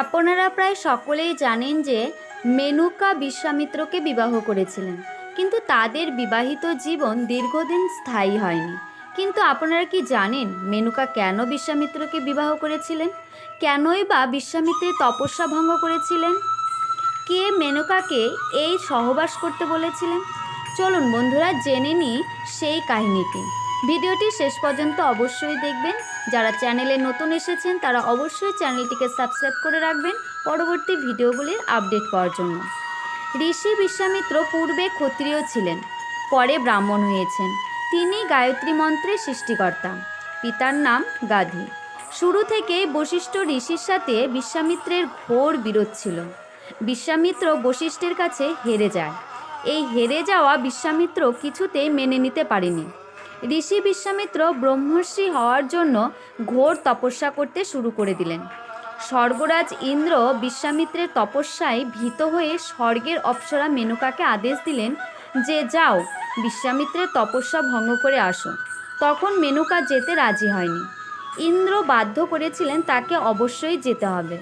আপনারা প্রায় সকলেই জানেন যে মেনুকা বিশ্বামিত্রকে বিবাহ করেছিলেন। কিন্তু তাদের বিবাহিত জীবন দীর্ঘদিন স্থায়ী হয়নি। কিন্তু আপনারা কি জানেন মেনুকা কেন বিশ্বামিত্রকে বিবাহ করেছিলেন? কেনই বা বিশ্বামিত্রের তপস্যা ভঙ্গ করেছিলেন? কে মেনকাকে এই সহবাস করতে বলেছিলেন? চলুন বন্ধুরা জেনে নিই সেই কাহিনীটি। ভিডিওটি শেষ পর্যন্ত অবশ্যই দেখবেন। যারা চ্যানেলে নতুন এসেছেন, তারা অবশ্যই চ্যানেলটিকে সাবস্ক্রাইব করে রাখবেন পরবর্তী ভিডিওগুলির আপডেট পাওয়ার জন্য। ঋষি বিশ্বামিত্র পূর্বে ক্ষত্রিয় ছিলেন, পরে ব্রাহ্মণ হয়েছেন। তিনি গায়ত্রী মন্ত্রের সৃষ্টিকর্তা। পিতার নাম গাধী। শুরু থেকেই বশিষ্ঠ ঋষির সাথে বিশ্বামিত্রের ঘোর বিরোধ ছিল। বিশ্বামিত্র বশিষ্ঠের কাছে হেরে যায়। এই হেরে যাওয়া বিশ্বামিত্র কিছুতেই মেনে নিতে পারেনি। ঋষি বিশ্বামিত্র ব্রহ্মর্ষি হওয়ার জন্য ঘোর তপস্যা করতে শুরু করে দিলেন। স্বর্গরাজ ইন্দ্র বিশ্বামিত্রের তপস্যায় ভীত হয়ে স্বর্গের অপ্সরা মেনকাকে আদেশ দিলেন যে, যাও, বিশ্বামিত্রের তপস্যা ভঙ্গ করে আসো। তখন মেনকা যেতে রাজি হয়নি। ইন্দ্র বাধ্য করেছিলেন তাকে অবশ্যই যেতে হবে।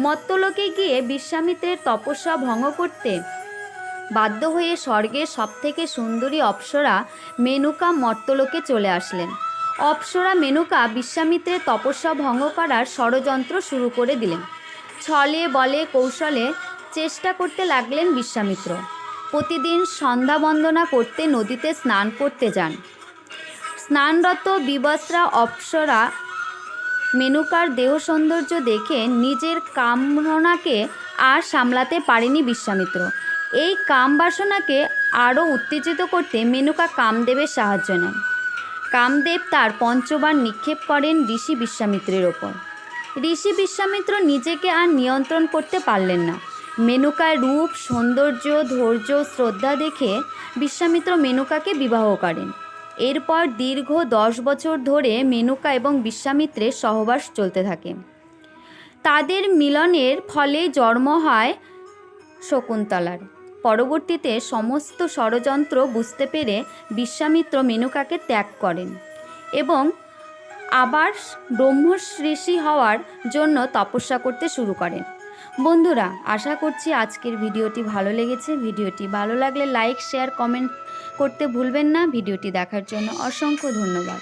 মত্তলোকে গিয়ে বিশ্বামিত্রের তপস্যা ভঙ্গ করতে বাধ্য হয়ে স্বর্গের সবথেকে সুন্দরী অপ্সরা মেনুকা মর্তলোকে চলে আসলেন। অপ্সরা মেনুকা বিশ্বামিত্রের তপস্যা ভঙ্গ করার ষড়যন্ত্র শুরু করে দিলেন। ছলে বলে কৌশলে চেষ্টা করতে লাগলেন বিশ্বামিত্র। প্রতিদিন সন্ধ্যা বন্দনা করতে নদীতে স্নান করতে যান। স্নানরত বিবস্রা অপ্সরা মেনুকার দেহ সৌন্দর্য দেখে নিজের কামনাকে আর সামলাতে পারেনি বিশ্বামিত্র। এই কাম বাসনাকে আরও উত্তেজিত করতে মেনুকা কামদেবের সাহায্য নেন। কামদেব তার পঞ্চবার নিক্ষেপ করেন ঋষি বিশ্বামিত্রের ওপর। ঋষি বিশ্বামিত্র নিজেকে আর নিয়ন্ত্রণ করতে পারলেন না। মেনুকার রূপ, সৌন্দর্য, ধৈর্য, শ্রদ্ধা দেখে বিশ্বামিত্র মেনুকাকে বিবাহ করেন। এরপর দীর্ঘ দশ বছর ধরে মেনুকা এবং বিশ্বামিত্রের সহবাস চলতে থাকে। তাদের মিলনের ফলে জন্ম হয় শকুন্তলার। পরবর্তীতে সমস্ত ষড়যন্ত্র বুঝতে পেরে বিশ্বামিত্র মেনুকাকে ত্যাগ করেন এবং আবার ব্রহ্মঋষি হওয়ার জন্য তপস্যা করতে শুরু করেন। বন্ধুরা, আশা করছি আজকের ভিডিওটি ভালো লেগেছে। ভিডিওটি ভালো লাগলে লাইক, শেয়ার, কমেন্ট করতে ভুলবেন না। ভিডিওটি দেখার জন্য অসংখ্য ধন্যবাদ।